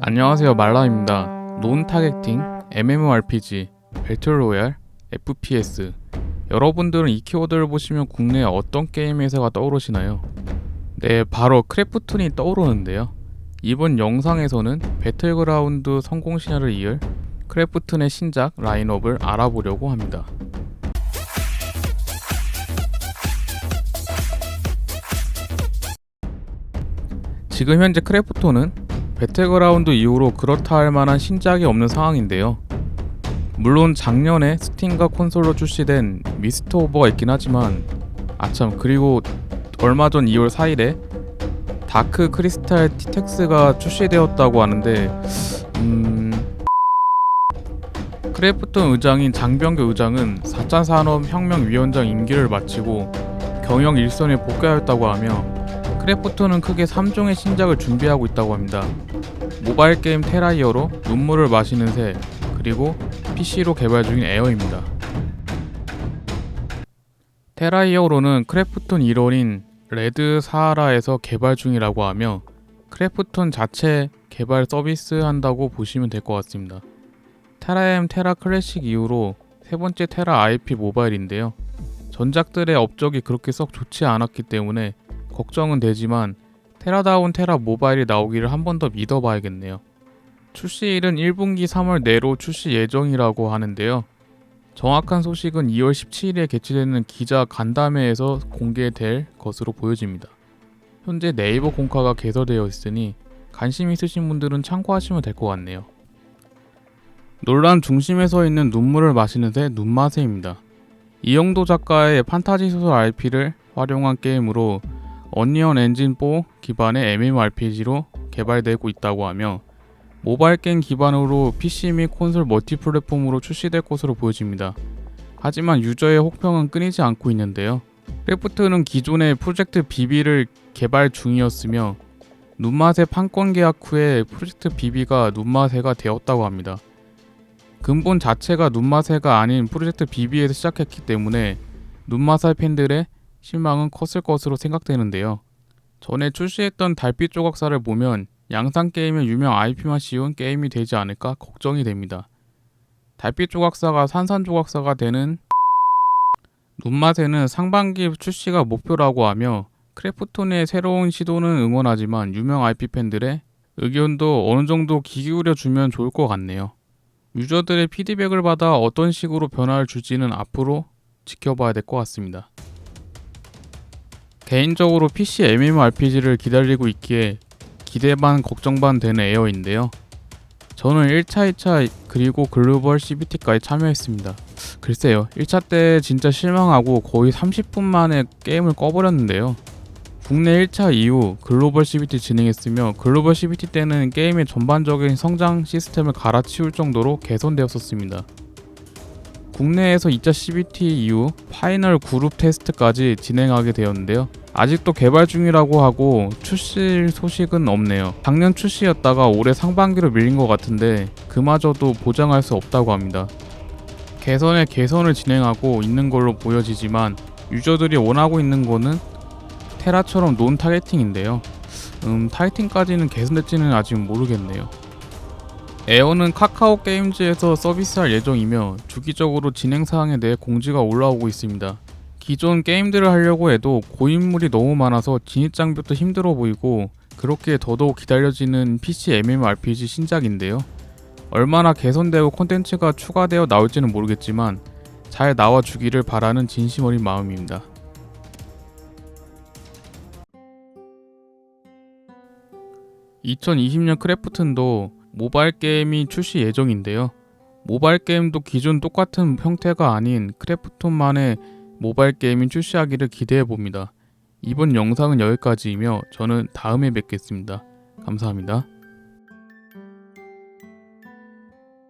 안녕하세요 말라입니다. 논 타겟팅, MMORPG, 배틀로얄, FPS 여러분들은 이 키워드를 보시면 국내 어떤 게임 회사가 떠오르시나요? 네, 바로 크래프톤이 떠오르는데요. 이번 영상에서는 배틀그라운드 성공 신화를 이을 크래프톤의 신작 라인업을 알아보려고 합니다. 지금 현재 크래프톤은 배틀그라운드 이후로 그렇다 할 만한 신작이 없는 상황인데요. 물론 작년에 스팀과 콘솔로 출시된 미스터 오버가 있긴 하지만 아참 그리고 얼마 전 2월 4일에 다크 크리스탈 티텍스가 출시되었다고 하는데 음 크래프톤 의장인 장병규 의장은 4차 산업 혁명 위원장 임기를 마치고 경영 일선에 복귀하였다고 하며 크래프톤은 크게 3종의 신작을 준비하고 있다고 합니다. 모바일 게임 테라이어로 눈물을 마시는 새 그리고 PC로 개발 중인 에어입니다. 테라이어로는 크래프톤 일원인 레드 사하라에서 개발 중이라고 하며 크래프톤 자체 개발 서비스 한다고 보시면 될 것 같습니다. 테라엠 테라 클래식 이후로 세 번째 테라 IP 모바일인데요. 전작들의 업적이 그렇게 썩 좋지 않았기 때문에 걱정은 되지만 테라다운 테라 모바일이 나오기를 한 번 더 믿어봐야겠네요. 출시일은 1분기 3월 내로 출시 예정이라고 하는데요. 정확한 소식은 2월 17일에 개최되는 기자 간담회에서 공개될 것으로 보여집니다. 현재 네이버 공카가 개설되어 있으니 관심 있으신 분들은 참고하시면 될 것 같네요. 논란 중심에 서 있는 눈물을 마시는 새 눈마새입니다. 이영도 작가의 판타지 소설 RP를 활용한 게임으로 언리언 엔진 4 기반의 MMORPG로 개발되고 있다고 하며 모바일 게임 기반으로 PC 및 콘솔 멀티 플랫폼으로 출시될 것으로 보여집니다. 하지만 유저의 혹평은 끊이지 않고 있는데요. 크래프트는 기존의 프로젝트 BB를 개발 중이었으며 눈맛의 판권 계약 후에 프로젝트 BB가 눈맛해가 되었다고 합니다. 근본 자체가 눈맛해가 아닌 프로젝트 BB에서 시작했기 때문에 눈맛살 팬들의 실망은 컸을 것으로 생각되는데요. 전에 출시했던 달빛 조각사를 보면 양산 게임의 유명 IP만 씌운 게임이 되지 않을까 걱정이 됩니다. 달빛 조각사가 산산 조각사가 되는 눈맛에는 상반기 출시가 목표라고 하며 크래프톤의 새로운 시도는 응원하지만 유명 IP 팬들의 의견도 어느 정도 귀 기울여 주면 좋을 것 같네요. 유저들의 피드백을 받아 어떤 식으로 변화를 줄지는 앞으로 지켜봐야 될 것 같습니다. 개인적으로 PC MMORPG를 기다리고 있기에 기대 반 걱정 반 되는 에어인데요. 저는 1차, 2차 그리고 글로벌 CBT까지 참여했습니다. 글쎄요, 1차 때 진짜 실망하고 거의 30분 만에 게임을 꺼버렸는데요. 국내 1차 이후 글로벌 CBT 진행했으며 글로벌 CBT 때는 게임의 전반적인 성장 시스템을 갈아치울 정도로 개선되었었습니다. 국내에서 2차 CBT 이후 파이널 그룹 테스트까지 진행하게 되었는데요. 아직도 개발 중이라고 하고 출시 소식은 없네요. 작년 출시였다가 올해 상반기로 밀린 것 같은데 그마저도 보장할 수 없다고 합니다. 개선에 개선을 진행하고 있는 걸로 보여지지만 유저들이 원하고 있는 거는 테라처럼 논 타겟팅인데요. 음, 타겟팅까지는 개선될지는 아직 모르겠네요. 에어는 카카오 게임즈에서 서비스할 예정이며 주기적으로 진행 사항에 대해 공지가 올라오고 있습니다. 기존 게임들을 하려고 해도 고인물이 너무 많아서 진입 장벽도 힘들어 보이고 그렇게 더더욱 기다려지는 PC MMORPG 신작인데요. 얼마나 개선되고 콘텐츠가 추가되어 나올지는 모르겠지만 잘 나와 주기를 바라는 진심 어린 마음입니다. (2020년) 크래프튼도 모바일 게임이 출시 예정인데요. 모바일 게임도 기존 똑같은 형태가 아닌 크래프톤만의 모바일 게임이 출시하기를 기대해 봅니다. 이번 영상은 여기까지이며 저는 다음에 뵙겠습니다. 감사합니다.